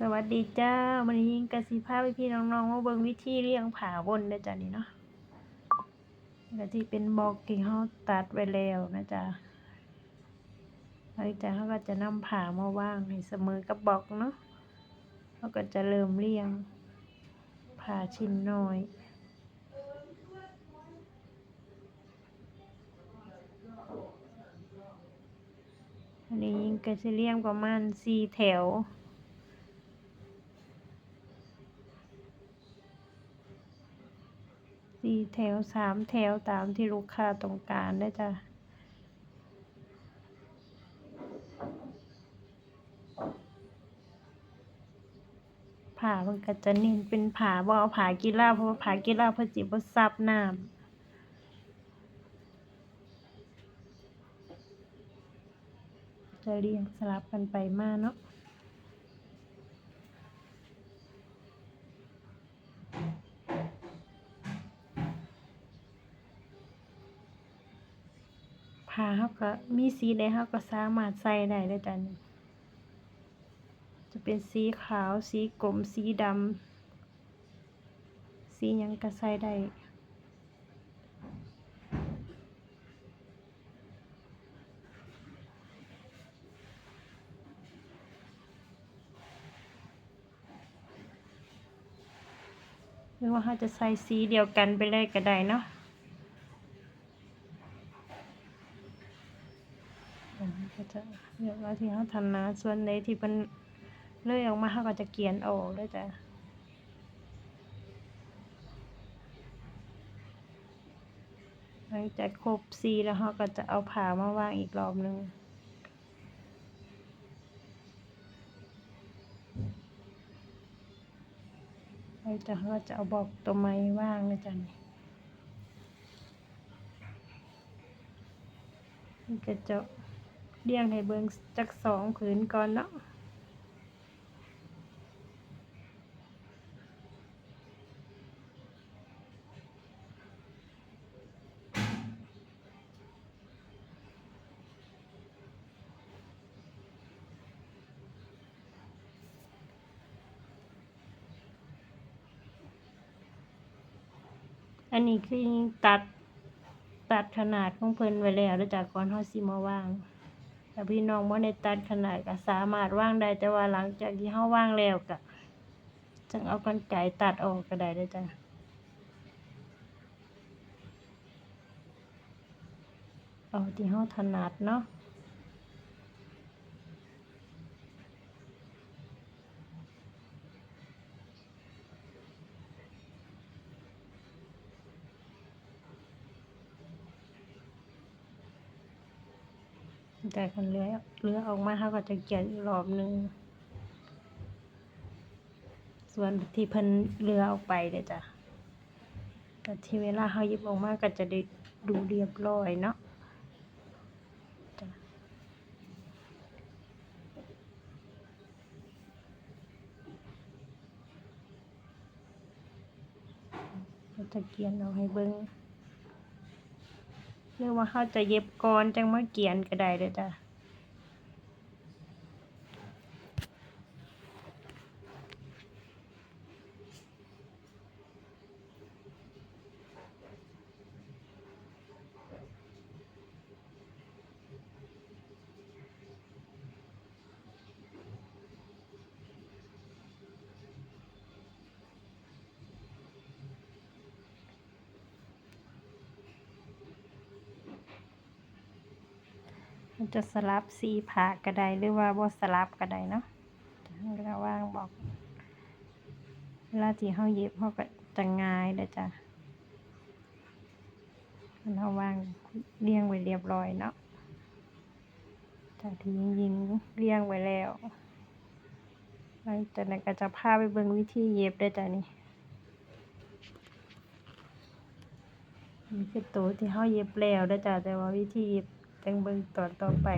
สวัสดีจ้าวันนี้ยิงกสิภาพพี่น้องๆมาเบิ่งวิธีเลี้ยงผาบนนะจ๊ะนี่เนาะก็ที่เป็นบอกที่เขาตัดไว้แล้วนะจ๊ะหลังจากเขาก็จะนำผามาว่างให้เสมอกับบอกเนาะเขาก็จะเริ่มเลี้ยงผาชิ้นน้อยอันนี้ยิงก็จะเลี้ยงประมาณสี่แถว สี่แถวสามแถวตามที่ลูกค้าต้องการได้จ้ะผ่ามันก็จะเน้นเป็นผ่าบ่เอาผ่ากีฬาเพราะว่าผ่ากีฬาเพื่อจิบซับน้ำจะเรียงสลับกันไปมาเนาะ ผ้าเขาก็มีสีใดเขาก็สามารถใส่ได้เลยจ้ะนี่จะเป็นสีขาว สีกลม สีดำ สียังก็ใส่ได้ หรือว่าเขาจะใส่สีเดียวกันไปเลยก็ได้เนาะ ก็จะเลือกเอาที่เขาทำนะส่วนใดที่มันเลื่อยออกมาเขาก็จะเกียนออกด้วยจ้ะหลังจากครบสีแล้วเขาก็จะเอาผ่ามาวางอีกรอบหนึ่งหลังจากเขาก็จะเอาบอกตัวไม้ว่างนะจ๊ะนี่นี่ก็จะ เลี้ยงให้เบิ่งจักสองผืนก่อนเนาะอันนี้คือตัดตัดขนาดของเพิ่นไว้แล้วแล้วจากก่อนเฮาสิมาวาง ถ้าพี่น้องบ่ได้ตัดขนาดก็สามารถว่างได้แต่ว่าหลังจากที่เฮาว่างแล้วก็จังเอากรรไกรตัดออกก็ได้เด้อจ้ะเอาที่เฮาถนัดเนาะ แต่คันเลื้อยเลื้อยออกมาเฮาก็จะเขียนอีกรอบนึง ส่วนที่เพิ่นเลือออกไปเด้อจ้ะแต่ที่เวลาเฮาหยิบออกมาก็จะได้ดูเรียบร้อยเนาะจะเราจะเขียนเอาให้เบิ่ง หรือว่าเขาจะเย็บก่อนจังมาเกียนก็ได้เลยจ้ะ มันจะสลับสีผ่าก็ได้หรือว่าบ่สลับก็ได้เนาะเวลาว่างบอก เวลาที่เฮาเย็บเฮาก็จะง่ายเด้อจ้ะมันเฮาวางเรียงไว้เรียบร้อยเนาะจากที่ยิงเรียงไว้แล้วหลังจากนั้นก็จะพาไปเบิ่งวิธีเย็บเด้จ้ะนี่นี่คือตัวที่เฮาเย็บแล้วเด้จ้ะแต่ว่าวิธีเย็บ จังเบิ่งตอนต่อไป